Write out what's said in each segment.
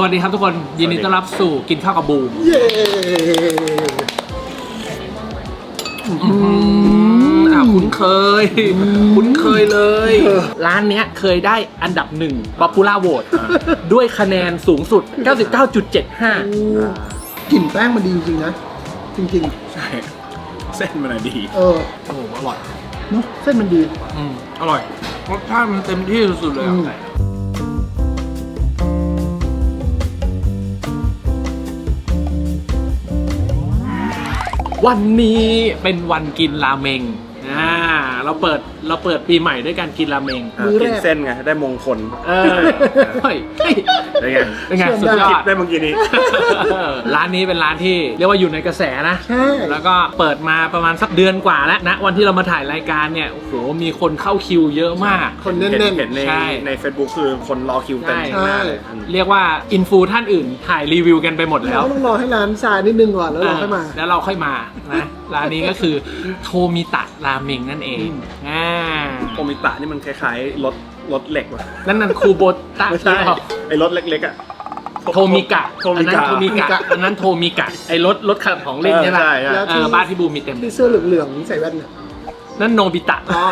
สวัสดีครับทุกคนยินดีต้อนรับสู่กินข้าวกับบูมเย้อ่าคุ้นเคย คุ้นเคยเลย ร้านเนี้ยเคยได้อันดับหนึ่งป๊อปปูล่าโหวตด้วยคะแนนสูงสุด 99.75 กลิ่นแป้งมันดีจริงๆนะ จริงใช่เส้นมันอะดี ๆ เออโอ้โหอร่อยเนอะเส้นมันดี อืมอร่อยรสชาติมันเต็มที่สุดๆเลยอือะ วันนี้เป็นวันกินราเมง อ่าเราเปิดเราเปิดปีใหม่ด้วยการกินราเมงอะมื้อแรก กินเส้นไงได้มงคลเออเฮ้ยเฮ้ยได้ไงเป็นไงเชื่อมสุดยได้อคิดด ได้เมื่อกี้นี้ ร้านนี้เป็นร้านที่เรียกว่าอยู่ในกระแสนะ ใช่ แล้วก็เปิดมาประมาณสักเดือนกว่าแล้วนะ วันที่เรามาถ่ายรายการเนี่ยโอ้โหมีคนเข้าคิวเยอะมาก คนแน่เห็นนเห็นในใช่ ใน Facebook คือคนรอคิวเต็มใช่ข้างหน้าเลยเรียกว่าอินฟูท่านอื่นถ่ายรีวิวกันไปหมดๆแล้เราวก็ต้องรอให้ร้านชานิดนึงก่อนแล้วเราค่อยมาเออแล้วเราค่อยมานะ ร้านนี้ก็คือโทมิตะราเมงนั่นเองอ่าโอมิตะนี่มันคล้ายๆรถรถเหล็กว่ะนั่นนั่นคูโบตะไม่ใช่หรือเปล่าไอ้รถเล็กๆอะโทมิกะโทอัมินนั้นกะโทมิกะอันนั้นโทมิกะไอ้รถรถขับของเล่นใช่ปะใช่ใช่แล้วเออบ้านที่บูมมีเต็มเลที่ยเสื้อเหลืองๆใส่แว่นน่ะนั่นโนบิตะ อ๋อ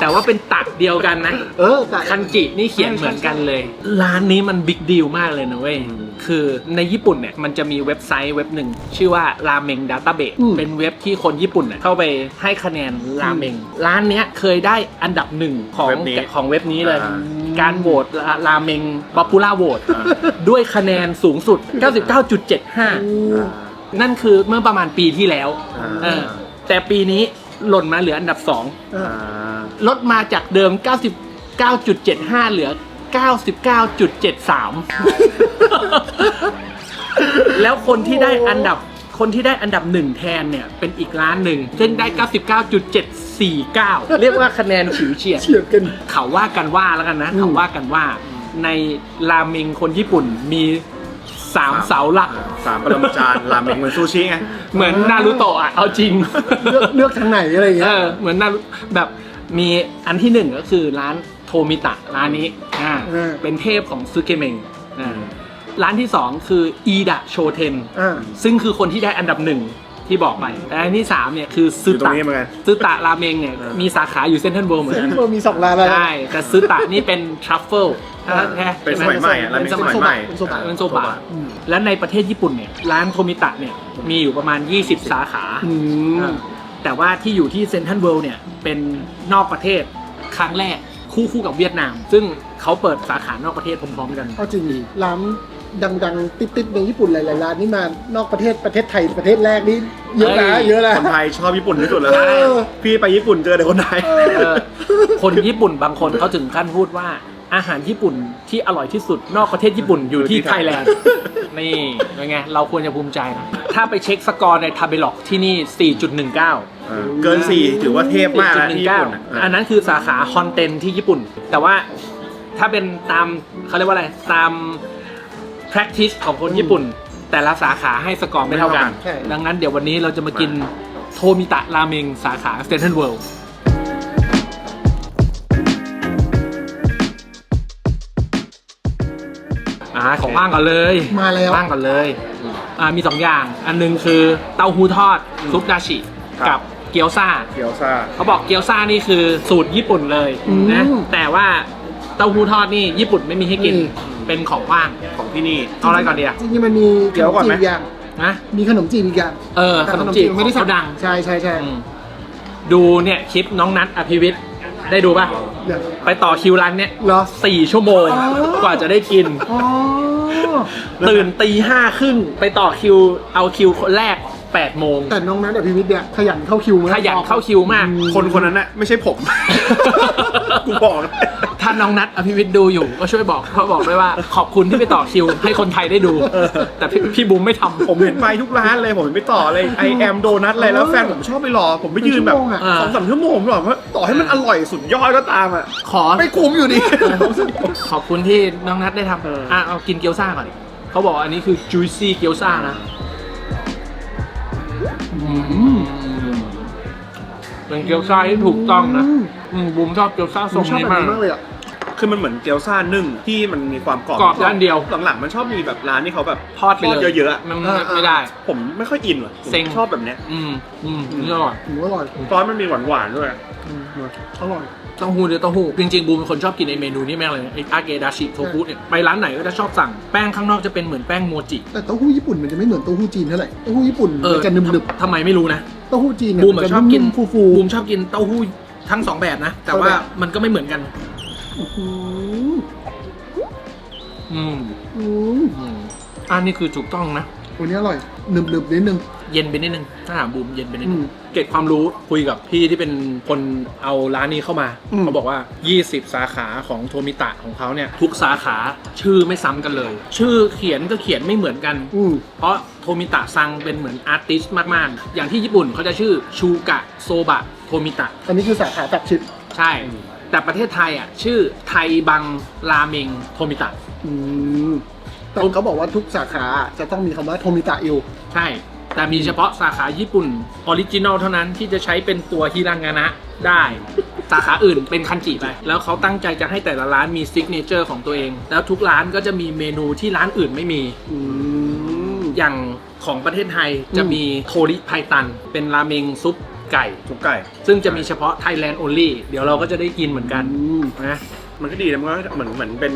แต่ว่าเป็นตัดเดียวกันนะ เออแต่ คันจินี่เขียนเหมือนกันเลย ร้านนี้มันบิ๊กดีลมากเลยนะเว้ย คือในญี่ปุ่นเนี่ยมันจะมีเว็บไซต์เว็บหนึ่งชื่อว่าราเมงดัตต้าเบสเป็นเว็บที่คนญี่ปุ่นเนี่ยเข้าไปให้คะแนนราเมงร้านเนี้ยเคยได้อันดับหนึ่งของเว็บนี้ของเว็บนี้เลย อ่า การโหวตราเมงป๊อปปูล่าโหวตด้วยคะแนนสูงสุด 99.75นั่นคือเมื่อประมาณปีที่แล้วอ่าเออแต่ปีนี้หล่นมาเหลืออันดับสองเอออ่าลดมาจากเดิม 99.75 เหลือ 99.73 แล้วคนที่ได้อันดับคนที่ได้อันดับหนึ่งแทนเนี่ย เป็นอีกร้านหนึ่งซึ่งได้ 99.749 เรียกว่าคะแนนฉิวเฉียดเฉียดกันเขาว่ากันว่าแล้วกันนะอืมเขาว่ากันว่าในราเมงคนญี่ปุ่นมีสามเสาหลักสามปรมาจารย์ราเมงเหมือนซูชิไงเหมือนนารูโตะอะเอาจริง เลือกเลือกทางไหนอะไรอย่างเงี้เอยอเหมือนนารุแบบมีอันที่หนึ่งก็คือร้านโทมิตะร้านนี้อ่าเออเป็นเทพของซึเกเมงอ่าร้านที่สองคืออีดะโชเทน อ่า ซึ่งคือคนที่ได้อันดับหนึ่งที่บอกไปแต่อันที่สามเนี่ยคือซึอยู่ตรตะงนี้เหมือนกัน ซึตะราเมงเนี่ยเออมีสาขาอยู่เซนทรัลเวิลด์เหมือนเส้กันนโบมีสองร้านแล้วใช่ แต่ซึตะนี่เป็นทรัฟเฟิลเออเป็นสมัยใหม่อะราเมงสมัยใหม่เป็นโซบะเป็นโซบะและในประเทศญี่ปุ่นเนี่ยร้านโทมิตะเนี่ยมีอยู่ประมาณ 20 สาขา อืม แต่ว่าที่อยู่ที่เซนทรัลเวิลด์เนี่ยเป็นนอกประเทศครั้งแรก คู่คู่กับเวียดนาม ซึ่งเขาเปิดสาขานอกประเทศพร้อมๆกันเอาจริงร้านดังๆ ติดๆในญี่ปุ่นหลายๆร้านนี่มานอกประเทศประเทศไทยประเทศแรกนี่เยอะนะเฮ้ยเยอะนะคนไทยชอบญี่ปุ่นที่สุดแล้วเออพี่ไปญี่ปุ่นเจอแต่คนไทยเออคนญี่ปุ่นบางคนเขาถึงขั้นพูดว่าอาหารญี่ปุ่นที่อร่อยที่สุดนอกประเทศญี่ปุ่นอยู่ที่อยู่ที่ไทยแลนด์นี่เป็นไงเราควรจะภูมิใจนะถ้าไปเช็คสกอร์ในทาเบล็อกที่นี่ 4.19 เออเกินสี่ถือว่าเทพมากแล้วที่ญี่ปุ่นอะ4.19อันนั้นคือสาขาฮอนเต็นที่ญี่ปุ่น แต่ว่าถ้าเป็นตามเขาเรียกว่าอะไรตาม practice ของคนญี่ปุ่น แต่ละสาขาให้สกอร์ไม่เท่ากัน ใช่ ดังนั้นเดี๋ยววันนี้เราจะมากินโทมิตะราเมงสาขาเซนทรัลเวิลด์อ่าของว่างก่อนเลยมาแล้ว ว่างก่อนเลยอ่ามีสองอย่าง อันหนึงคือเต้าหู้ทอดซุปดาชิ ครับ กับ เกี๊ยวซ่า เกี๊ยวซ่า เขาบอกเกี๊ยวซ่านี่คือสูตรญี่ปุ่นเลยอืมนะแต่ว่าเต้าหู้ทอดนี่ญี่ปุ่นไม่มีให้กินอืมเป็นของว่างของที่นี่ เอาอะไรก่อนดีอะจริงๆมันมีขเดี๋นยวมก่อนจีไหมบอีกอย่าง นะ มีขนมจีบอีกอย่างเออแต่ขนมจีบไม่ได้เขาดัง ใช่ใช่ใช่อืมดูเนี่ยคลิปน้องนัทอภิวิทย์ได้ดูป่ะ เดี๋ยวไปต่อคิวร้านเนี่ยเหรอ สี่ชั่วโมง อ๋อ กว่าจะได้กิน อ๋อ ตื่นตีห้าครึ่งไปต่อคิวเอาคิวคนแรก แปดโมงแต่น้องนัทอภิวิทย์เนี่ยขยันเข้าคิวมากขยันเข้าคิวมาก คนคนนั้นน่ะไม่ใช่ผม กูบอกเลยถ้าน้องนัทอภิวิทย์ดูอยู่ก็ช่วยบอกเขาบอกด้วยว่าขอบคุณที่ไปต่อคิว ให้คนไทยได้ดู แต่พี่พี่บูมไม่ทำผมเห็นไปทุกร้านเลยผมไปต่อเลยไอแอมโดนัทอะไรแล้วแฟนผมชอบไปรอ ผมไปยืนแบบเป็นชั่วโมงอะสองสามชั่วโมงหรอกว่าต่อให้มันอร่อยสุดยอดก็ตามอะขอไม่คุ้มอยู่ดีขอบคุณที่น้องนัทได้ทำเอออ่อะเอากินเกี๊ยวซ่าก่อนเขาบอกอันนี้คือ juicy เกี๊ยวซ่านะอืม เป็นเกี๊ยวซ่าที่ถูกต้องนะอืมบูมชอบเกี๊ยวซ่าทผรมงชอบนี้แบบมากนี้มากเลยอะ คือมันเหมือนเกี๊ยวซ่านึ่งที่มันมีความกรอบกรอบด้านเดียว หลังๆมันชอบมีแบบร้านที่เขาแบบทอดไปเลยเยอะๆอะมันไม่ได้ ผมไม่ค่อยอินว่ะผมเซ็ง ชอบแบบเนี้ยอืมอืมนี่อร่อย หมูอร่อยซอสมันมีหวานๆด้วย อืมอร่อย เต้าหู้เนื้อเต้าหู้จริงๆบูมเป็นคนชอบกินไอเมนูนี้มากเลยไออาเกดาชิโทฟุเนี่ยไปร้านไหนก็จะชอบสั่งแป้งข้างนอกจะเป็นเหมือนแป้งโมจิแต่เต้าหู้ญี่ปุ่นมันจะไม่เหมือนเต้าหู้จีนเท่าไหร่เต้าหู้ญี่ปุ่นเออมันจะหนึบทำไมไม่รู้นะๆเต้าหู้จีนเนี่ยบูมมัอะนจะชอบกินนุ่มๆฟูบูมชอบกินเต้าหู้ทั้งสองแบบนะแต่ว่าแบบมันก็ไม่เหมือนกัน ๆอื้อหืออืม อืมอืมอันนี้คือถูกต้องนะ วันนี้อร่อยหนึบๆนิดนึง เย็นไปนิดนึงถ้าถามบูมเย็นไปนิดนึอืงมเก็บความรู้คุยกับพี่ที่เป็นคนเอาร้านนี้เข้ามา อืม เขาบอกว่า 20 สาขาของโทมิตะของเขาเนี่ย ทุกสาขาชื่อไม่ซ้ำกันเลย ชื่อเขียนก็เขียนไม่เหมือนกัน อืม เพราะโทมิตะซังเป็นเหมือนอาร์ติสมาก ๆ อย่างที่ญี่ปุ่นเขาจะชื่อชูกะโซบะโทมิตะ อันนี้คือสาขาตักชิดใช่ แต่ประเทศไทยอะชื่อไทยบังราเมงโทมิตะ อืม แต่เขาบอกว่าทุกสาขาจะต้องมีคำว่าโทมิตะอยู่ใช่ แต่มีเฉพาะสาขาญี่ปุ่นออริจินอลเท่านั้นที่จะใช้เป็นตัวฮิรางานะได้ สาขาอื่นเป็นคันจิไป แล้วเขาตั้งใจจะให้แต่ละร้านมีซิกเนเจอร์ของตัวเอง แล้วทุกร้านก็จะมีเมนูที่ร้านอื่นไม่มี อืม อย่างของประเทศไทยจะมีโทริไพตัน เป็นราเมงซุปไก่ ทุกไก่ซึ่งจะมีเฉพาะ Thailand only เดี๋ยวเราก็จะได้กินเหมือนกันอืม นะ มันก็ดีนะมันก็เหมือนเหมือนเป็น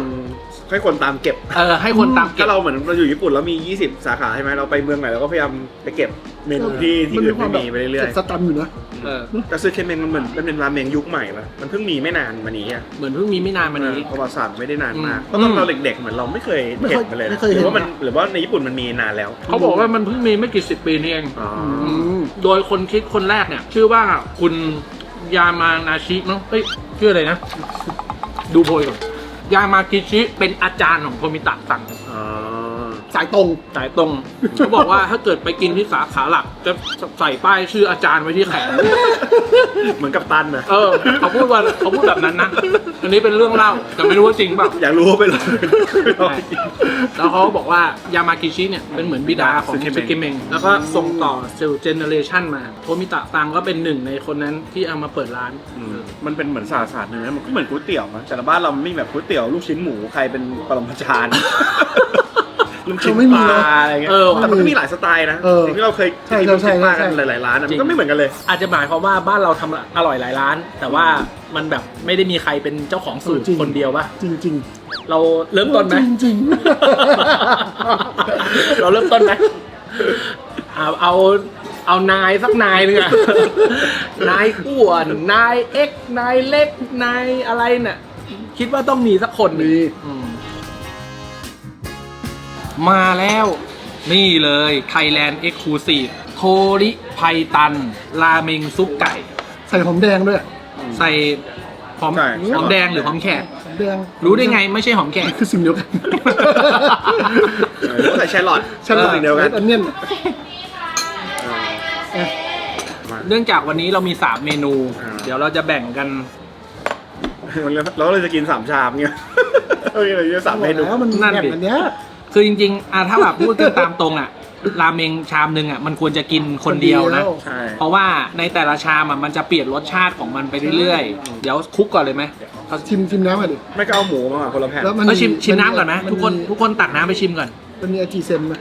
ให้คนตามเก็บ เออให้คนตามเก็ถ้าบ เราเหมือนเราอยู่ญี่ปุ่นแล้วมี 20 สาขาใช่ไหมเราไปเมืองไหนเราก็พยายามไปเก็บเมนูที่ที่อื่นไม่มีไปเรื่อยสตันอยู่นะ เออๆแต่ซึเคเมงมันเหมือนมันเป็นราเมงยุคใหม่ปะมันเพิ่งมีไม่นานมานี้อะเหมือนเพิ่งมีไม่นานมานี้ประวัติศาสตร์ไม่ได้นานมากอืม เพราะตอนเราเด็กๆเหมือนเราไม่เคยไม่เห็เคยนมันเลยไม่นะเคยหเห็รืนอว่ามันหรือว่าในญี่ปุ่นมันมีนานแล้วเขาบอกว่ามันเพิ่งมีไม่กี่สิบปีนี่เอง อ๋ออืมโดยคนคิดคนแรกเนี่ย ชื่อว่าคุณยามานาชิมั้งเอ้ยชื่ออะไรนะ ดูโพยก่อน ยามากิชิเป็นอาจารย์ของโทมิตะสั่ง อ๋อ สายตรง สายตรงเขาบอกว่าถ้าเกิดไปกินที่สาขาหลัก จะใส่ป้ายชื่ออาจารย์ไว้ที่แขน เหมือนกับตันนะเออเขาพูดว่าเขาพูดแบบนั้นนะ อันนี้เป็นเรื่องเล่าแต่ไม่รู้ว่าจริงเปล่า อยากรู้ไปเลยแล้วเขาบอกว่ายามากิชิเนี่ยเป็นเหมือนบิดาของซึซึเกเกเมเมงงแล้วก็ส่งต่อสู่เจเนเรชันมา โทมิตะซังก็เป็นหนึ่งในคนนั้นที่เอามาเปิดร้านอืมมันเป็นเหมือนศาสตร์ศาสตร์หนึ่งนะมันก็เหมือนก๋วยเตี๋ยวนะแต่ละบ้านเราไม่มีแบบก๋วยเตี๋ยวลูกชิ้นหมูใครเป็นปรมาจารย์ ลูกชิ้นเราไม่ปมีลานะอะไรเงี้ยเออแต่มันก็มีหลายสไตล์นะเออที่เราเคยใช่กินลูกชิ้นปลาใช่กันใช่ หลายๆร้านอะจริมันงก็ไม่เหมือนกันเลย อาจจะหมายความว่าบ้านเราทำอร่อยหลายร้าน แต่ว่ามันแบบไม่ได้มีใครเป็นเจ้าของสูตรจริง คนเดียวปะจริงจริงเราเริ่มต้นไหม จริงจริง เราเริ่มต้นไหมเอาเอาเอานายสักนายหนึงอะนายอ้วนนายเอ็กนายเล็กนายอะไรน่ะคิดว่าต้องมีสักคนหนึ่งมี อืม มาแล้วนี่เลย Thailand Exclusive โทริไพตัน ราเมงซุปไก่ ใส่หอมแดงด้วยใส่หอมใช่ หอมแดงหรือหอมแขก หอมแดงรู้ได้ไงไม่ใช่หอมแขก คือสิ่งเดียวกันเออแล้วใส่แชร์ลอตฉันก็สิ่งเดียวกัน อันเนี้ยเออมาเนื่องจากวันนี้เรามี 3 เมนู อ่า เดี๋ยวเราจะแบ่งกันเราก็เลยจะกินสามชามเงี้ยเออเลยจะสามเมนูแล้วมันนั่นแบ่งดิอันเนี้ย คือจริงๆอะถ้าแบบพูดกันตามตรงอะราเมงชามหนึ่งอะมันควรจะกินคนเดียวนะใช่ เพราะว่าในแต่ละชามอะมันจะเปลี่ยนรสชาติของมันไปเรื่อยๆ เดี๋ยวคลุกก่อนเลยไหมเอาชิมชิมน้ำอะดิไม่ก็เอาหมูมาก่อนคนละแผ่นแล้วมันเออชิมชิมน้ำก่อนไหมมัทุกคนทุกคนตักน้ำไปชิมก่อน มันมีไอจีเซนไหม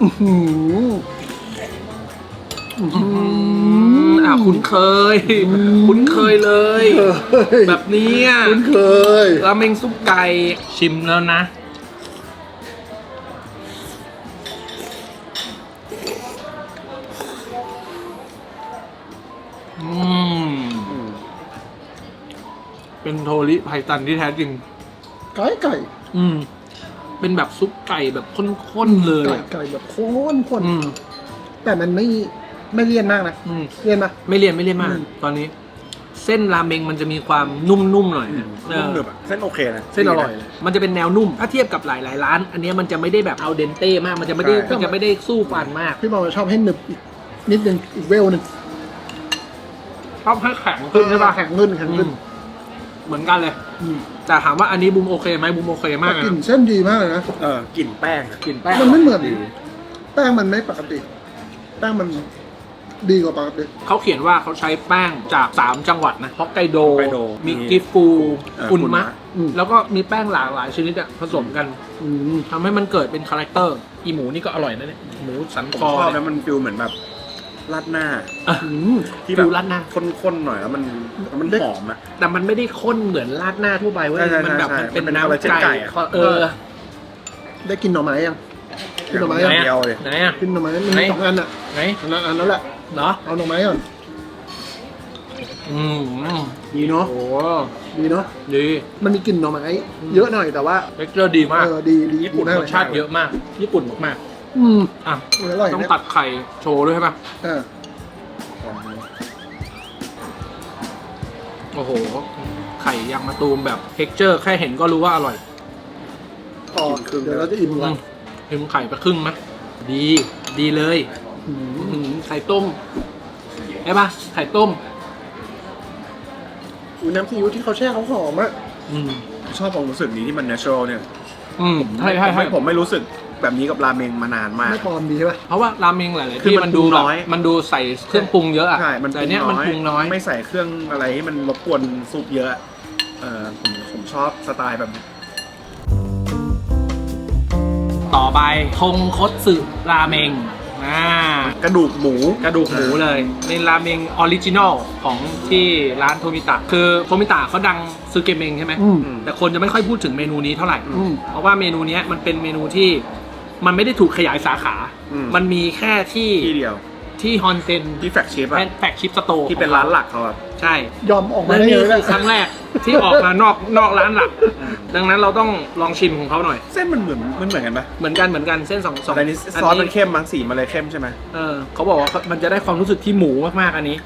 อื้อหืออื้อหือ อะคุ้นเคย คุ้นเคยเลยเฮ้ยแบบนี้อะคุ้นเคยราเมงซุปไก่ชิมแล้วนะอืมอืมเป็นโทริไพตันที่แท้จริง ไก่ไก่ อืม เป็นแบบซุปไก่แบบข้นๆเลย ไก่อะไก่แบบข้นข้นอืมแต่มันไม่ ไม่เลี่ยนมากนะอืม เลี่ยนปะ ไม่เลี่ยนไม่เลี่ยนมาก อืม ตอนนี้ เส้นราเมงมันจะมีความนุ่มๆหน่อยนะเอนุ่มอหนึบอะเส้นโอเคนะ เส้นอร่อยเลยมันจะเป็นแนวนุ่ม ถ้าเทียบกับหลายๆร้าน อันเนี้ยมันจะไม่ได้แบบเอาเดนเต้มาก มันจะไม่ได้ใช่ มันจะไม่ได้สู้ฟันมากพี่บอลชอบให้หนึบอีกนิดนึงอีกเวลหนึ่งชอบให้แข็งขึ้นใช่ปะแข็งขึ้นแข็งขึ้นอืมเหมือนกันเลย อืมแต่ถามว่าอันนี้บูมโอเคไหมบูมโอเคมากแต่นะกลิ่นเส้นดีมากเลยนะ เออกลิ่นแป้งอะกลิ่นแป้งมันไม่เหมือนแป้งมันไม่ปกติ แป้งมัน ดีกว่าปกติ เขาเขียนว่าเขาใช้แป้งจาก 3 จังหวัดนะฮอกไกโด ฮอกไกโดมีมีกิฟฟูเอ่ออุนอุนมะมะอืมแล้วก็มีแป้งหลากหลายชนิดอะผสมกันอืมทำให้มันเกิดเป็นคาแรคเตอร์ อีหมูนี่ก็อร่อยนะเนี่ย หมูสันผมคอชอบเนี่นะยมันฟิลเหมือนแบบราดหน้า อะอืม ที่แบฟิบลราดหน้า ข้นๆหน่อยแล้วมันมันหอมอะแต่มันไม่ได้ข้นเหมือนราดหน้าทั่วไปเว้ย ใช่ใช่มันแบบใช่มันเป็นมันเป็นน้ำคอลลาเจนไก่ไก่อะ เออได้กินหน่อไม้ยัง กินหน่อไม้อยัย่างงเดียวเลย ไหนอะ กินหน่อไม้มันไหน มีสองอันอะไหน อันนั้นอันนั้นแหละ เนาะเอาหน่อไม้ก่อนอืมอืมดีเนาะโอ้ดีเนาะดีมันมีกลิ่นหน่อไม้เยอะหน่อยแต่ว่าเท็กเจอร์ดีมากเออดีดีญี่ปุ่นดีมากรเลสยชาติเยอะมาก ญี่ปุ่นมากอืมๆอะอร่อยต้องนะตัดไข่โชว์ด้วยใช่ปะอ่าโอ้โห ไข่ยางมะตูมแบบเท็กเจอร์ แค่เห็นก็รู้ว่าอร่อยต่อเดี๋ยวเราจะอิ่มอืกันมเห็นไข่ไปครึ่งไหมดี ดีเลยอืมอื้อหือ ไข่ต้มใช่ปะไข่ต้ม อุ๊ยน้ำซีอิ๊วที่เขาแช่เขาหอมอะอืมชอบความรู้สึกนี้ที่มัน natural เนี่ยอืมใช่ใช่ผมใช่ไม่ผมไม่รู้สึกแบบนี้กับราเมงมานานมาก ไม่ปลอมดีใช่ปะ เพราะว่าราเมงหลายๆคือที่มัมันนดูปรุงแบบน้อย มันดูใส่เครื่องปรุงเยอะอะใช่ มันแต่เนี้ยมันปรุงน้อย ไม่ใส่เครื่องอะไรที่มันรบกวนซุปเยอะ เออผมผมชอบสไตล์แบบนี้ต่อไปทงคตสึราเมง อ่ากระดูกหมู กระดูกหมูเลยเป็นราเมงออริจินอลของที่ร้านโทมิตะ คือโทมิตะเขาดังซูเกเมงใช่ไหมอืมอืม แต่คนจะไม่ค่อยพูดถึงเมนูนี้เท่าไหร่ อืม เพราะว่าเมนูเนี้ยมันเป็นเมนูที่มันไม่ได้ถูกขยายสาขา อืม มันมีแค่ที่ที่เดียว ที่ฮอนเซ็นที่แฟกชิปอะแฟกชิปสโตร์ที่เป็นร้านหลักเขาอะใช่ ยอมออกมาและได้นี่เลยคืนะอครั้งแรกที่ออกมานอกนอกร้านหลัก ดังนั้นเราต้องลองชิมของเขาหน่อย เส้นมันเหมือนมันเหมือนกันปะเหมือนกันเหมือนกันเส้นสองสองแต่อันนี้ซอสมันเข้มมั้งสีมันเลยเข้มใช่ไหมเออเขาบอกว่ามันจะได้ความรู้สึกที่หมูมากๆอันนี้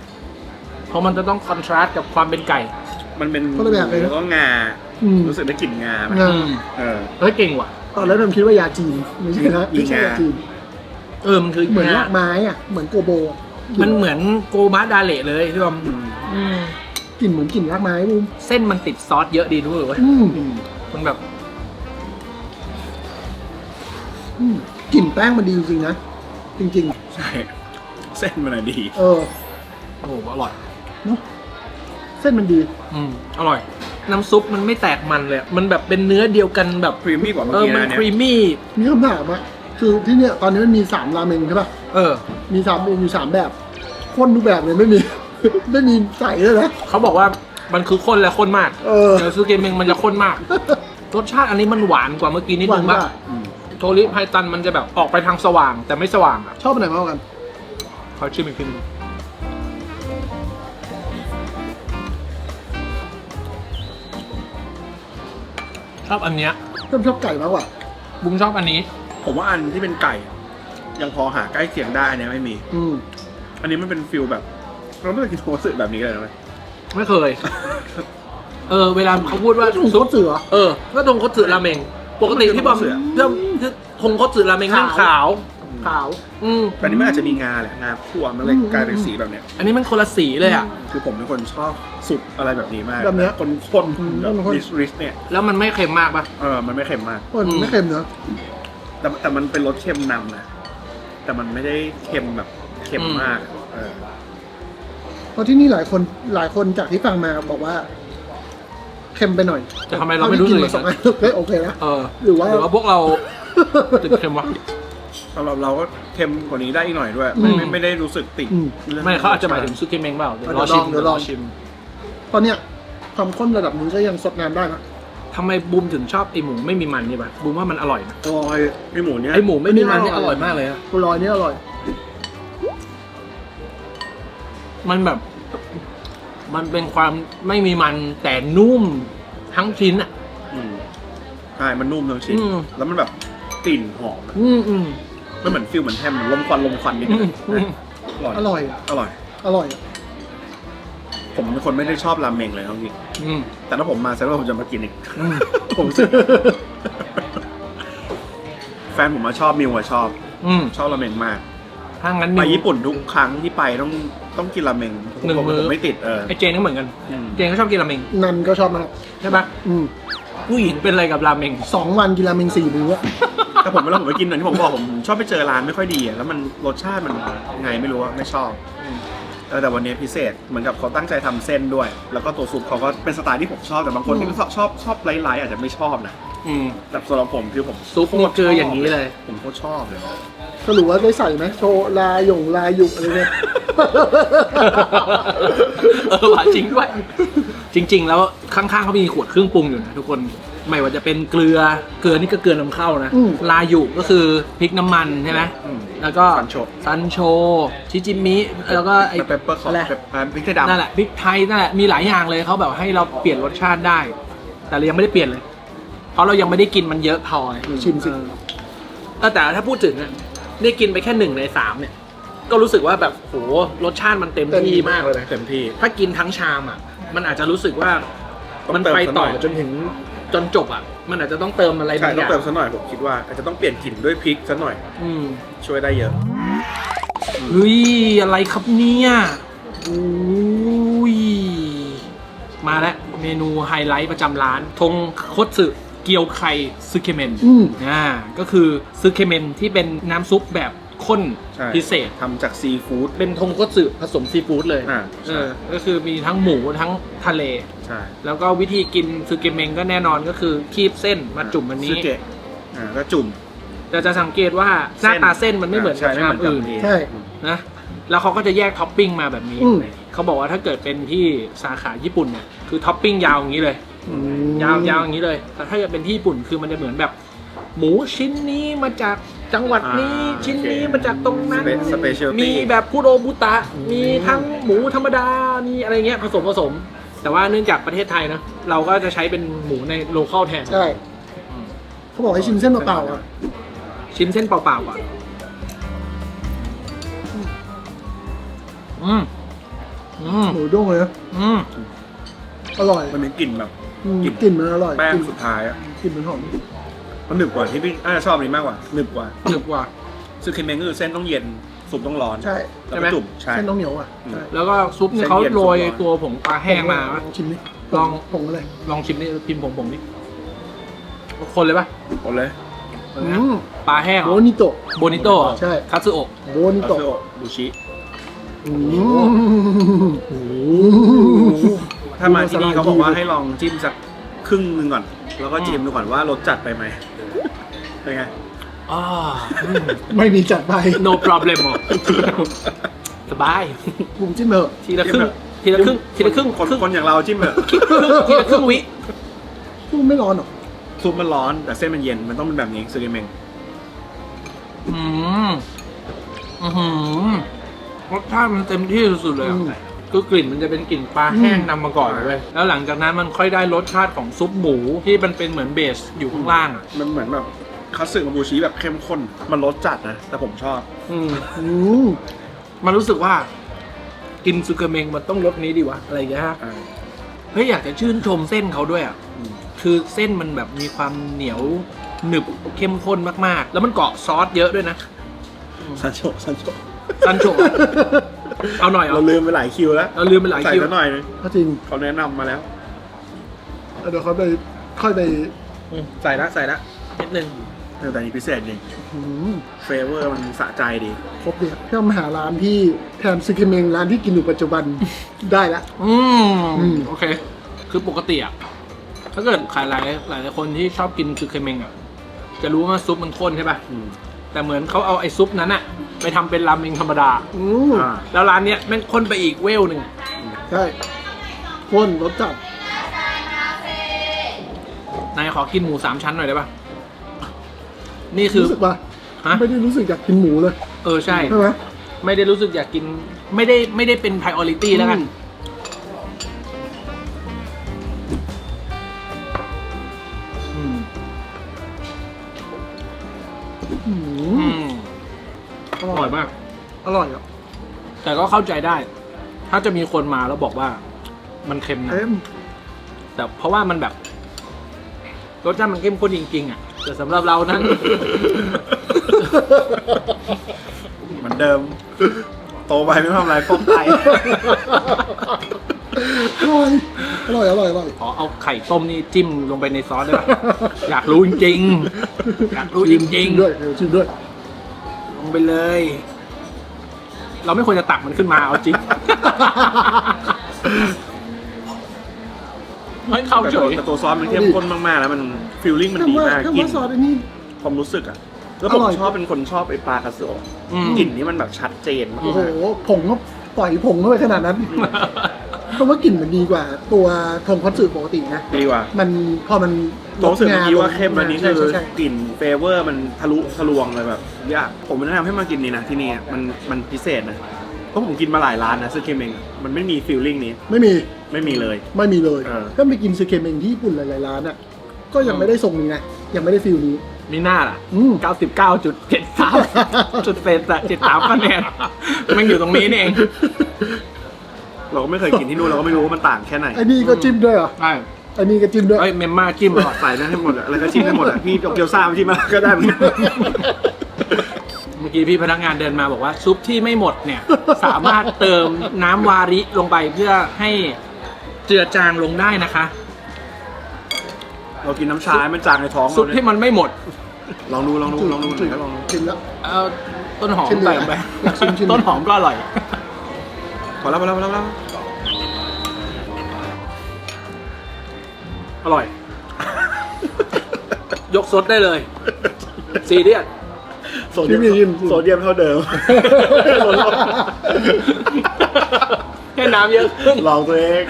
เพราะมันจะต้องคอนทราสต์กับความเป็นไก่ มันเป็นคนละแบบเลยนะ แล้วก็งา อืมรู้สึกได้กลิ่นงาไหมงาอืมเออ เฮ้ยเก่งว่ะตอนแรกผมคิดว่ายาจีนไม่ใช่นะไม่ใช่ยาจีน เออมันคือเหมือนรากไม้อะเหมือนโกโบอะมันเหมือนโกบาดาเละเลยพี่บอมอืมอืมกลิ่นเหมือนกลิ่นรากไม้บูมเส้นมันติดซอสเยอะดีด้วยเว้ยอืมอืมมันแบบ อืมกลิ่นแป้งมันดีจริงๆนะจริง ใช่เส้นมันอะดี ๆ เออโอ้โหอร่อย เนอะเส้นมันดี อืมอร่อย น้ำซุปมันไม่แตกมันเลยอะมันแบบเป็นเนื้อเดียวกันแบบครีมมี่กว่าเมื่เอออกี้มันนะเนี่ครียมมี่มีคำถามอะ คือที่เนี่ยตอนนี้มันมีสามราเมงใช่ป่ะ เออ มีสามมีสามแบบข้นทุกแบบเลยไม่มี ไม่มีใส่เลยนะ เขาบอกว่ามันคือข้นและข้นมากเออเดี๋ยวซูเกเมงมันจะข้นมาก รสชาติอันนี้มันหวานกว่าเมื่อกี้นิดหวานึนงกป่ะว่าอืมโทริไพตันมันจะแบบออกไปทางสว่างแต่ไม่สว่างอะชอบอันไหนมากกว่ากัน ขอชิมอีกทีหนึงชอบอันเนี้ย ชอบชอบไก่มากกว่า บุ้งชอบอันนี้ ผมว่าอันที่เป็นไก่อะยังพอหาใกล้เคียงได้อันเนี้ยไม่มี อืมอันนี้มันเป็นฟิลแบบ เราไม่เคยกินโทสึแบบนี้เลยนะเว้ยไม่เคย เออ เวลาเขาพูดว่าถุงซุโคปตรเสือ เออ ก็ทงคตสึราเมง ปกติที่บอมทงคัตสึอะเริ่มทงคตสึราเมงนั่งขาว ขาว อืมแต่อันนี้มันอาจจะมีงาแหละงาคั่วมันเลยอืมกลายเป็นสีแบบเนี้ย อันนี้มันคนละสีเลยอะ คือผมเป็นคนชอบสุดอะไรแบบนี้มากแบบเนี้ย คนคนอืมแบบคนๆริชริชเนี่ย แล้วมันไม่เค็มมากปะเออมันไม่เค็มมากคนอืมไม่เค็มเนอะ แต่แต่มันเป็นรสเค็มนำนะ แต่มันไม่ได้เค็มแบบเค็มมากเออเพราะที่นี่หลายคนหลายคนจากที่ฟังมาบอกว่าเค็มไปหน่อยแต่ทำไมเราไม่รู้ท่สึที่กกินมาสองอันเฮ้ยโอเคนะ เออหรือว่า หรือว่าพวกเราติดเค็มวะ สำหรับเราก็เค็มกว่านี้ได้อีกหน่อยด้วยอืไม่มไม่ไม่ได้รู้สึกติดอืมรื่องไม่เขาอาจจะหมายถึงซูเกเมงเปล่าเดี๋ยวรอเดี๋ยวลชิองมเดี๋ยวลองชิม ตอนเนี้ยความข้นระดับนี้ก็ยังสดงามได้นะทำไมบูมถึงชอบไอหมูไม่มีมันนี่ปะบูมว่ามันอร่อยนะอร่อยไอหมูเนี้ยไอหมูไม่มีมันนี่อร่อยมากเลยอะตัวลอยนี่อร่อย มันแบบ มันเป็นความไม่มีมันแต่นุ่มทั้งชิ้นอะอืมใช่มันนุ่มทั้งชิ้นอืม แล้วมันแบบกลิ่นหอมอะอืมอืมมันเหมือนฟิลเหมือนแฮมเหมือนลมควันลมควันนิดอืนึมงอืม อร่อยอร่อย อร่อย อร่อย ผมเป็นคนไม่ได้ชอบราเมงเลยจริงอืมๆแต่ถ้าผมมาแสดงว่าผมจะมากินอีกอืม ผมรู้สึกแฟนผมมาชอบมิวอะชอบ อืมชอบราเมงมาก ถ้างั้นไปนิวญี่ปุ่นทุกครั้งที่ไปต้องต้องกินราเมงหนึ่งผมมื้อ ผมไม่ติดเออ ไอเจนก็เหมือนกัน อืม เจนก็ชอบกินราเมงนันก็ชอบมากใช่ปะอืมผู้หญิงเป็นอะไรกับราเมง สองวันกินราเมงสี่มื้ออะแต่ผมเวลาผมไปกินอย่างที่ผมบอกผมชอบไปเจอร้านไม่ค่อยดีอะแล้วมันรสชาติมันไงไม่รู้อะไม่ชอบอืเออ แต่วันนี้พิเศษเหมือนกับเขาตั้งใจทำเส้นด้วย แล้วก็ตัวซุปเขาก็เป็นสไตล์ที่ผมชอบแต่บางคนที่ชอบชอบชอบไลท์ๆอาจจะไม่ชอบนะอืมแต่สำหรับผมคือผมซุปนี่คืออย่างนี้เลย ผมโคตรชอบเลยสรุปว่าได้ใส่ไหมโชว์ลายหยงลายหยุกอะไรเนี่ยเออว่ะจริงด้วย จริง ๆ แล้วข้างๆเขามีขวดเครื่องปรุงอยู่นะทุกคน ไม่ว่าจะเป็นเกลือเกลือนี่ก็เกลือนำเข้านะอืม ลายุก็คือพริกน้ำมันใช่ไหมอืม แล้วก็ซันโช ซันโชชิจิมิแล้วก็ไอ้เปปเปอร์คออะไรร์พริกไทยดำนั่นแหละพริกไทยนั่นแหละมีหลายอย่างเลยเขาแบบให้เราเปลี่ยนรสชาติได้ แต่เรายังไม่ได้เปลี่ยนเลย เพราะเรายังไม่ได้กินมันเยอะพอไงชิมสิ เออเออแต่ถ้าพูดถึงอะได้กินไปแค่หนึ่งในสามเนี่ย ก็รู้สึกว่าแบบโหรสชาติมันเต็มที่มากเลยนะเต็มที่ถ้ากินทั้งชามอะ มันอาจจะรู้สึกว่าต้องมันเติมไปสักหต่น่ออยจนถึง จนจบอะ มันอาจจะต้องเติมอะไรใช่บางอต้องย่างเติมสักหน่อยผมคิดว่าอาจจะต้องเปลี่ยนกลิ่นด้วยพริกสักหน่อยอืมช่วยได้เยอะ เฮ้ยอะไรครับเนี่ยอุ้ยมาแล้วเมนูไฮไลท์ประจำร้าน ทงคตสึเกียวไข่ซึเคเมนอืม อ่าก็คือซึเคเมนที่เป็นน้ำซุปแบบ ข้นใช่พิเศษ ทำจากซีฟู้ด เป็นทงคตสึผสมซีฟู้ดเลยอ่าเอใช่อก็คือมีทั้งหมูทั้งทะเล ใช่แล้วก็วิธีกินซึเกเมงก็แน่นอนก็คือคีบเส้นมาจุ่มอันนี้ซึเกะอ่าก็จุ่ม แต่จะสังเกตว่าหน้าตาเส้นมันไม่เหมือนกับใช่ชามไม่เหมือนกับอื่นที่ใช่ นะแล้วเขาก็จะแยกท็อปปิ้งมาแบบนี้อืม เขาบอกว่าถ้าเกิดเป็นที่สาขาญี่ปุ่นเนี่ยคือท็อปปิ้งยาวอย่างนี้เลย อืม ยาวยาวอย่างนี้เลย แต่ถ้าเกิดเป็นที่ญี่ปุ่นคือมันจะเหมือนแบบ หมูชิ้นนี้มาจาก จังหวัดนี้อ่าชิ้นนี้โอเคมาจากตรงนั้น Spe- specialty มีแบบคุโรบุตะ มีทั้งหมูธรรมดา มีอะไรเงี้ยผสมผสม แต่ว่าเนื่องจากประเทศไทยนะเราก็จะใช้เป็นหมูในโลเคอลแทน ใช่เขาบอกให้ชิมเส้นเปล่าๆอะชิ้นเส้นเปล่าๆก่อนอืม อืม หมูด้งเลยนะอืม อร่อยมันมีกลิ่นแบบ อืมกลิ่น กลิ่นมันอร่อยแป้งกลิ่นสุดท้ายอะกลิ่นมันหอม มันหนึบกว่าที่พี่อ่าชอบอันนี้มากกว่าหนึบกว่าหนึบกว่า ซึเคเมงก็คือเส้นต้องเย็นซุปต้องร้อนใช่แล้วก็จุ่มใช่ เส้นต้องเหนียวอะอืมใช่แล้วก็ซุปเนี่ยเส้นเขาเย็นโรยซุปร้อนตัวผงปลาแห้งมา ลองชิมดิลอง ผงอะไรลองชิมนี่พิมพ์ผงผงนี่คนเลยปะหมดเลยเอานะอืมปลาแห้งเหโบรอนิโตะโบนิโต้ใช่คัตสึโอะโบนิแล้วโตะก็บูชิ อืมถ้ามาที่นี่เขาบอกว่าให้ลองจิ้มสักครึ่งหนึงก่อน แล้วก็จิ้มดูก่อนว่ารสจัดไปไหม เป็นไง อ่าไม่มีจัดไป no problem หรอสบายปุ่มจิ้มเถอะทีละครึ่ง ทีละครึ่ง ทีละครึ่งคนครึ่งคนอย่างเราจิ้มเถอะทีละครึ่งวิพุ่มไม่ร้อนหรอซุปมันร้อน แต่เส้นมันเย็นมันต้องเป็นแบบนี้ซึเคเมงอืม อือหือรสชาติมันเต็มที่สุดๆเลยอะอืมคือกลิ่นมันจะเป็นกลิ่นปลาแห้งนำมาก่อนเลย แล้วหลังจากนั้นมันค่อยได้รสชาติของซุปหมูที่มันเป็นเหมือนเบสอยู่ข้างล่างอะมันเหมือนแบบ คัตสึกับบูชิแบบเข้มข้น มันรสจัดนะ แต่ผมชอบ อืมอืมมันรู้สึกว่า กินซูเกอร์เมงมันต้องรสนี้ดีวะ อะไรอย่างเงี้ยฮะอ่าเฮ้ยอยากจะชื่นชมเส้นเขาด้วยอะ อืมคือเส้นมันแบบมีความเหนียวหนึบเข้มข้นมากๆ แล้วมันเกาะซอสเยอะด้วยนะซันโชะซันโชะซันโชะเอาหน่อยเอาเราลืมไปหลายคิวแล้วเราลืมไปหลายใส่คิว ซะหน่อยนึงก็จริงเขาแนะนำมาแล้ว เดี๋ยวเขาไปค่อยไปอืมใส่ละใส่ละนิดนึงเออ แต่อันนี้พิเศษจริงอืมเฟเวอร์มันสะใจดีครบเลยพี่มาหาร้านที่แทนซึกิเมงร้านที่กินอยู่ปัจจุบันได้ละ อืมอืม โอเค คือปกติอะถ้าเกิดใครหลายหลายคนที่ชอบกินซูเกอร์เมงอะจะรู้ว่าซุปมันข้นใช่ป่ะอืมแต่เหมือนเขาเอาไอ้ซุปนั้นอะไปทำเป็นราเมงธรรมดาอืมอ่าแล้วร้านเนี้ยแม่งข้นไปอีกเวลหนึ่งใช่ข้นรสจัดนายขอกินหมูสามชั้นหน่อยได้ปะ นี่คือ รู้สึกว่าฮะ ไม่ได้รู้สึกอยากกินหมูเลยเออใช่ ใช่ไหม ไม่ได้รู้สึกอยากกิน ไม่ได้ไม่ได้เป็น priority แล้วกันอืม อือืมมออร่ร่ออยยมาก อร่อยอะแต่ก็เข้าใจได้ ถ้าจะมีคนมาแล้วบอกว่า มันเค็มนะเต็มแต่เพราะว่ามันแบบรสชาติมันเข้มข้นจริงๆอะ แต่สำหรับเรานั้น เหมือนเดิม โตไปไม่ทำอะไรฟอกไตอร่อย อร่อย อร่อย อร่อย ขอเอาไข่ต้มนี่จิ้มลงไปในซอสได้ปะอยากรู้จริงๆอยากรู้จริงชิมด้วยเดี๋ยวชิมด้วยๆลงไปเลย เราไม่ควรจะตักมันขึ้นมาเอาจริง ไม่เข้าแต่เฉตัวย แต่ตัวซอสมันเข้มข้นมากๆแล้วมัน ฟิลลิ่งมันดีคำว่ามากคำกินว่าซอสอันนี้ ความรู้สึกอะแล้วผมอร่อย ชอบเป็นคนชอบไอปลาคาสึโอะอืม กลิ่นนี้มันแบบชัดเจนมากโอ้โหผงก็ปล่อยผงเข้าไปขนาดนั้นเพราะว่ากลิ่นมันดีกว่า ตัวทงคัตสึปกตินะ ดีกว่ามันพอมันตัวรู้สึกเมื่อกี้ว่าเข้มอันนี้ใช่คือใช่ใช่กลิ่นเฟเวอร์มันทะลุทะลวงเลยแบบยากผมแนะนำให้มากินนี่นะที่นี่อะมันมันพิเศษนะเพราะผมกินมาหลายร้านนะซึ่งเคมเองอะมันไม่มีฟีลลิ่งนี้ไม่มีไม่มีเลย ไม่มีเลย เออก็ไปกินซูเคเมงที่ญี่ปุ่นหลายๆร้านอะ ก็ยังไม่ได้ทรงนี้ไงยังไม่ได้ฟิลนี้ มีหน้าล่ะ อืม 99.73จุดเป็นแต่จิตสามคะแนนมันอยู่ตรงนี้นี่เอง เราก็ไม่เคยกินที่นู่นเราก็ไม่รู้ว่ามันต่างแค่ไหนไอ้นี่ก็จิ้มด้วยเหรอใช่ไอ้นี่ก็จิ้มด้วย เอ้ยเมมมาจิ้มอร่อยใส่ได้ให้หมดอะอะไรก็ชิมได้หมดอะพี่เอาเกี๊ยวซ่ามาชิมมาก็ได้เหมือนกันเมื่อกี้พี่พนักงานเดินมาบอกว่า ซุปที่ไม่หมดเนี่ย สามารถเติมน้ำวาริลงไปเพื่อให้เจือจางลงได้นะคะ เรากินน้ำชาให้มันจางในท้องซุปเราที่เนี่ยมันไม่หมด ลองดูลองดูลองดูหน่อยครับลองดู ชิมแล้ว เอาต้นหอมชิมเลยใส่ลงไปอยากชิมชิม ต้นหอมก็อร่อย พอแล้วพอแล้วพอแล้วพอแล้วอร่อย ยกซดได้เลย ซีเรียส โซเดียมชิมชิม โซเดียมเท่าเดิมแค่น้ำเยอะขึ้น ลองตัวเอง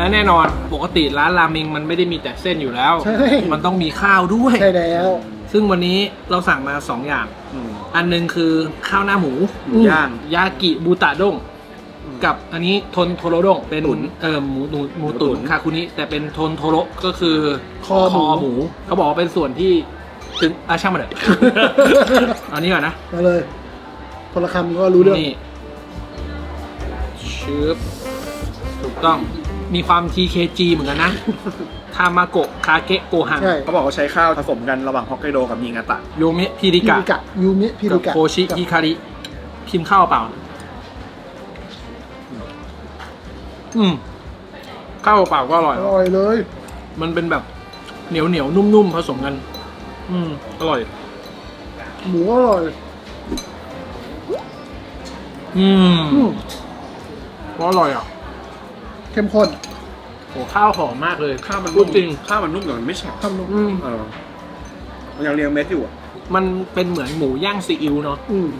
และแน่นอนปกติร้านราเมงมันไม่ได้มีแต่เส้นอยู่แล้ว ใช่ มันต้องมีข้าวด้วย ใช่แล้ว ซึ่งวันนี้เราสั่งมา 2 อย่างอันหนึงคือข้าวหน้าหมูหมูย่าง ยากิบูตะด้ง อืม กับอันนี้ทนโทโรด้งเป็นตุ๋นเออหมูหมูหมูหมูตุ๋ตุ๋นนคาคุนิแต่เป็นทนโทโรก็คือคอหมูหมูเขาบอกว่าเป็นส่วนที่ถึงอะช่างมันเถอะอันนี้ก่อนนะมาเลยคนละคำก็รู้เรื่อง นี่ชืบถูกต้อง มีความ TKG เหมือนกันนะทามาโกะคาเกะโกฮังใช่เขาบอกว่าใช้ข้าวผสมกันระหว่างฮอกไกโดกับนิงาตะโยเมะพิริพิกะริกะยูมิพิกัริบกะโคชิกับฮิคาริพิมพ์ข้าวเปล่า อืมข้าวเปล่าก็อร่อย อร่อยเลย มันเป็นแบบเหนียวเหนียวๆนุ่มๆผสมกัน อืมอร่อย หมูอร่อยอืมอืม ก็อร่อยอะ เข้มข้นโอ้ข้าวหอมมากเลยข้าวมันพูนุ่ดมจริง ข้าวมันนุ่มแต่มันไม่แฉะทำลงอืมเออมันยังเรียงเม็ดอยู่อะมันเป็นเหมือนหมูย่างซีอิ๊วเนาะอืม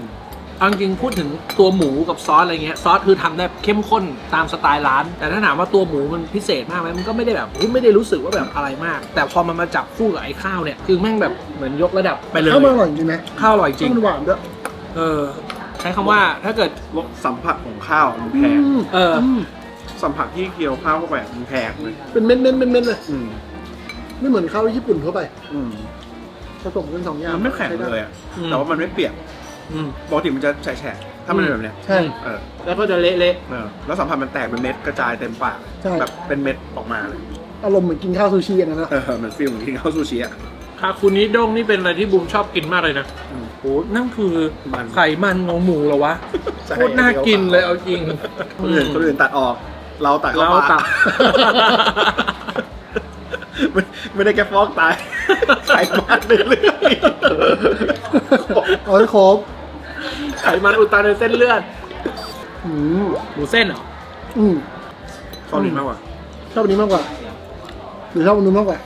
เอาจริงๆพูดถึงตัวหมูกับซอสอะไรเงี้ยซอสคือทำได้เข้มข้นตามสไตล์ร้าน แต่ถ้าถามว่าตัวหมูมันพิเศษมากไหมมันก็ไม่ได้แบบอุ๊ยไม่ได้รู้สึกว่าแบบอะไรมาก แต่พอมันมาจับคู่กับไอ้ข้าวเนี่ยคือแม่งแบบเหมือนยกระดับไปเลยข้าวมันอร่อยจริงนะข้าวอร่อยจริข้าวงมันหวานด้วยเออ ใช้คำว่าถ้าเกิดรสสัมผัสของข้าวมันแพงมเอออืม สัมผัสที่เคี้ยวข้าวเข้าไปมันแพงเลยเป็นเม็ดเม็ดเม็ดเม็ดเลย อืมไม่เหมือนข้าวญี่ปุ่นทั่วไป อืมผสมกันสองอย่างมันไม่แข็งเลยอะอืม แต่ว่ามันไม่เปียกอืม ปกติมันจะแฉะๆถ้ามันเป็นแบบเนี้ยใช่ เออแล้วก็จะเละเออแล้วสัมผัสมันแตกเป็นเม็ดกระจายเต็มปากใช่ แบบเป็นเม็ดออกมาเลยอารมณ์เหมือนกินข้าวซูชิกันนะเนอะเออเหมือนฟิลเหมือนกินข้าวซูชิอะๆคาคุนิด้งนี่เป็นอะไรที่บูมชอบกินมากเลยนะ อืม โอ้นั่นคือมันไขมันของหมูเหรอวะใช่ โคตรน่ากินเลยเอาจริงคนอื่นคนอื่นตัดออก เราตัดเข้าเราปากตัดไม่ไม่ได้แค่ฟอกตายไขมันในเลือดอีกเอาให้ครบไขมันอุดตันในเส้นเลือดอืมหมูเส้นเหรออืมชอบนี้มากกว่าชอบอันนี้มากกว่าหรือชอบอันนู้นมากกว่า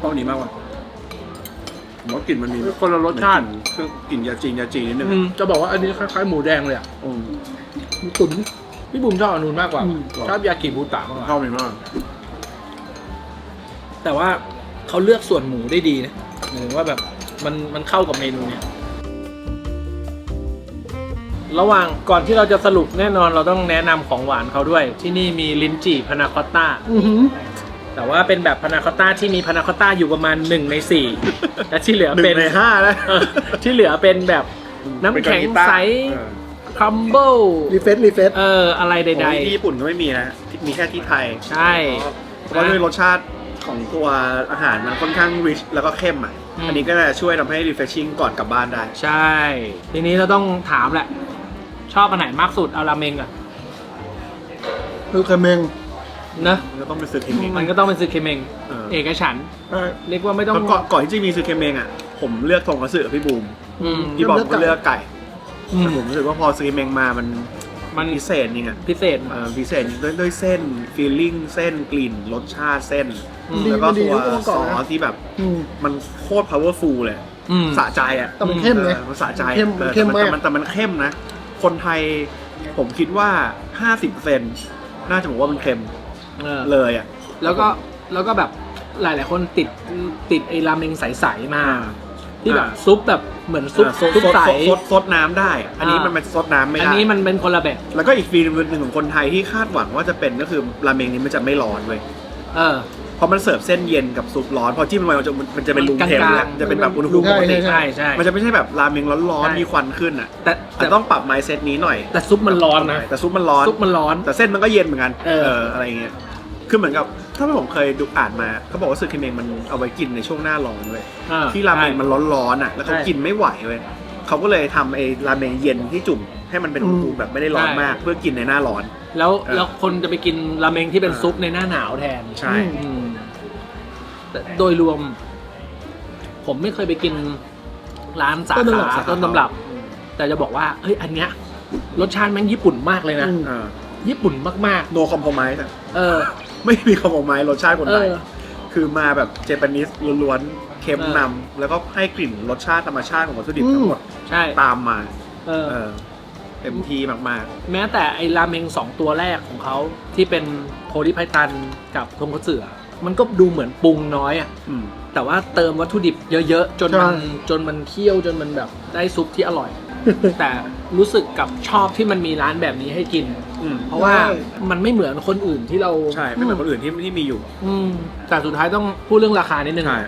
ชอบนี้มากกว่า ผมว่ากลิ่นมันมีคนละรสชาติเครื่องกลิ่นยาจีนยาจีนนิดนึงอืมจะบอกว่าอันนี้คล้ายๆหมูแดงเลยอะอืมหมูตุ๋นพี่บุ๋มชอบอันนู้นมากกว่าอืมชอบยากิบูตะมากกชอว่าบนี้มากแต่ว่าเขาเลือกส่วนหมูได้ดีนะหมายถึงว่าแบบมันมันเข้ากับเมนูเนี่ย ระหว่างก่อนที่เราจะสรุปแน่นอนเราต้องแนะนำของหวานเขาด้วย ที่นี่มีลิ้นจี่พานาคอตต้า อือหือ แต่ว่าเป็นแบบพานาคอตต้าที่มีพานาคอตต้าอยู่ประมาณหนึ่งในสี่และที่เหลือหนึ่เป็นงในห้าแล้วเออที่เหลือเป็นแบบน้ำแข็งใสเออครัมเบิลรีเฟซรีเฟซเอออะไรใดโอ้ยที่ญี่ปุ่นก็ไม่มีนะ มีแค่ที่ไทยๆใช่เพราะด้วยรสชาติของตัวอาหารมันค่อนข้าง rich แล้วก็เข้มอะอืมอันนี้ก็จะช่วยทำให้ refreshing ก่อนกลับบ้านได้ ใช่ ทีนี้เราต้องถามแหละ ชอบอันไหนมากสุดเอาราเมงอะคือเคเมง นะก็ต้องไปซื้อเคเมงมันก็ต้องเป็นซึเคเมง เออเอกฉันท์ใช่เรียกว่าไม่ต้องก่อนก่อนที่จะมีซื้อเคเมงอะผมเลือกทงกระสือกับพี่บูมอืมพี่บอมเลือกไก่ก็เลือกไก่อืมแต่ผมรู้สึกว่าพอซีเมงมามันมันพิเศษจริงอะพิเศษ เอ่อพิเศษด้วยด้วยเส้นฟีลลิ่งเส้นกลิ่นรสชาติเส้น อืม แล้วก็ดีตัวดีทุกองค์ซก่อนอนะสที่แบบอืมมันโคตร powerful เลยอืม สะใจอะ แต่มันเข้มไง ออมันสะใจเข้มออเข้มแต่นมากแต่มันแต่มันเข้มนะ คนไทยผมคิดว่า 50%น่าจะบอกว่ามันเค็ม เออเลยอะ แล้วก็แล้วก็แบบหลาย ๆ คนติดติดไอ้ราเมงใสๆมา ที่แบบอ่าซุปแบบเหมือนซุปอ่าซดซุปซดใส ซดซดน้ำได้ อันนี้อ่ามั มันเป็นซดน้ำไม่อันได้ นี้มันเป็นคนละแบบ แล้วก็อีกฟีลหนึ่งของคนไทยที่คาดหวังว่าจะเป็นก็คือราเมงนี้มันจะไม่ร้อนเว้ยเออ เพราะมันเสิร์ฟเส้นเย็นกับซุปร้อนพอจิ้มลงไปมันจะมันจะเป็นรูมเทมกลางๆ แล้วจะเป็นแบบอุณหภูมิปกติใช่ใช่ใช่ มันจะไม่ใช่แบบราเมงร้อนใช่ ๆมีควันขึ้นอะแต่แต่แต่ต้องปรับไมซ์เซตนี้หน่อย แต่ซุปมันร้อนนะแต่ซุปมันร้อน ซุปมันร้อน แต่เส้นมันก็เย็นเหมือนกัน เอออะไรเงี้ย คือเหมือนกับถ้าผมเคยดูอ่านมาเขาบอกว่าสึคิเมงมันเอาไว้กินในช่วงหน้าร้อนเลยอ่ที่ราเมงมันร้อนๆอะ แล้วเขาใช่กินไม่ไหวเลยเขาก็เลยทำไอ้ราเมงเย็นที่จุ่มให้มันเป็นอุณหภูมิแบบไม่ได้ร้อนใช่มาก เพื่อกินในหน้าร้อน แล้วเออ แล้วคนจะไปกินราเมงที่เป็นเออซุปในหน้าหนาวแทนใช่ อืมแต่โดยรวม ผมไม่เคยไปกินร้านสาต้นตำรับขา ต้นตำรับ แต่จะบอกว่าเฮ้ย อันเนี้ยรสชาติแม่งญี่ปุ่นมากเลยนะ อืมอ่าญี่ปุ่นมากโนคอมโพม s e ๆเออ ไม่มีคอมโพม s e รสชาติคนเอไทยอคือมาแบบเจแปนิสล้วนๆเค็มเออ นำแล้วก็ให้กลิ่นรสชาติธรรมชาติของวัตถุดิบทั้งหมดใช่ตามมา เออ เออเต็มที่มาก แม้แต่ไอ้ราเมงสองตัวแรกของเขาที่เป็นโพลิไพตันกับทงคัตสึอะมันก็ดูเหมือนปรุงน้อยอะๆ อืม แต่ว่าเติมวัตถุดิบเยอะๆ จนมันใช่ จนมันเคี่ยวจนมันแบบได้ซุปที่อร่อย แต่ รู้สึกกับชอบที่มันมีร้านแบบนี้ให้กิน อืมเพราะว่ามันไม่เหมือนคนอื่นที่เราใช่ไม่เหมือนคนอื่นที่ที่มีอยู่อืมแต่สุดท้ายต้องพูดเรื่องราคานิดนึง ใช่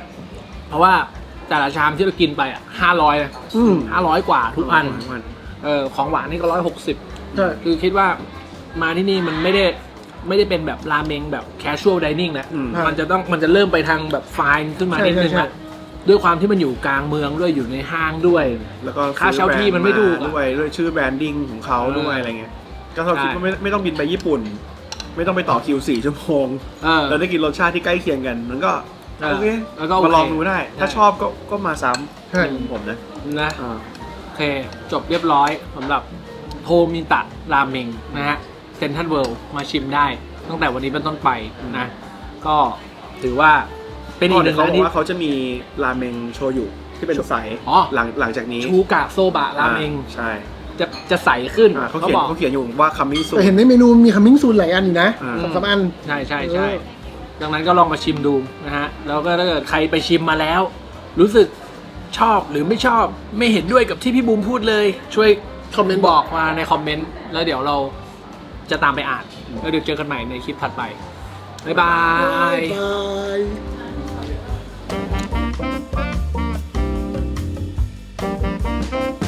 เพราะว่าแต่ละชามที่เรากินไปอะห้าร้อยอืมห้าร้อยกว่าทุกอันทุกอัน เออของหวานนี่ก็ร้อยหกสิบใช่ คือคิดว่ามาที่นี่มันไม่ได้ไม่ได้เป็นแบบราเมงแบบ casual dining นะอืม มันจะต้องมันจะเริ่มไปทางแบบไฟน์ขึ้นมาใช่นิดนึงใช่ใช่นะ ด้วยความที่มันอยู่กลางเมืองด้วยอยู่ในห้างด้วย แล้วก็ค่าเช่าที่มันไม่ถูกอะด้วยด้วยชื่อแบรนดิ้งของเขาเออด้วยอะไรเงี้ยก็เราคิดใช่ว่าไม่ไม่ต้องบินไปญี่ปุ่น ไม่ต้องไปต่อคิวสี่ชั่วโมงเออ เราได้กินรสชาติที่ใกล้เคียงกันมันก็เออโอเคแล้วก็โอเคมาลองดูได้ ถ้าใช่ชอบก็ก็มาซ้ใช่ำผมนะนะ อ่า โอเค จบเรียบร้อยสำหรับโทมิตะราเมงนะฮะเซนทันเวิลด์มาชิมได้ ตั้งแต่วันนี้เป็นต้นไปนะ ก็ถือว่า เป็นอีกหนึ่งเขาร้านบอกที่ ว่าเขาจะมีราเมงโชยุที่เป็นใสอ๋อ หลังหลังจากนี้ชูกะโซบะราเมงอ่ใช่จะจะใสขึ้นอ่าเขาเขาเขียนบอก เขาเขียนอยู่ว่า coming แต่ soon เห็นในเมนูมีคัมมิ่งซูนหลายอันอยู่นะอ่า สองสามอัน ใช่ใช่ใช่เออ ดังนั้นก็ลองมาชิมดูนะฮะ แล้วก็ถ้าเกิดใครไปชิมมาแล้ว รู้สึกชอบหรือไม่ชอบไม่เห็นด้วยกับที่พี่บูมพูดเลย ช่วยคอมเมนต์บอกมาในคอมเมนต์ แล้วเดี๋ยวเราจะตามไปอ่าน แล้วเดี๋ยวเจอกันใหม่ในคลิปถัดไป บ๊ายบายบาย Thank you.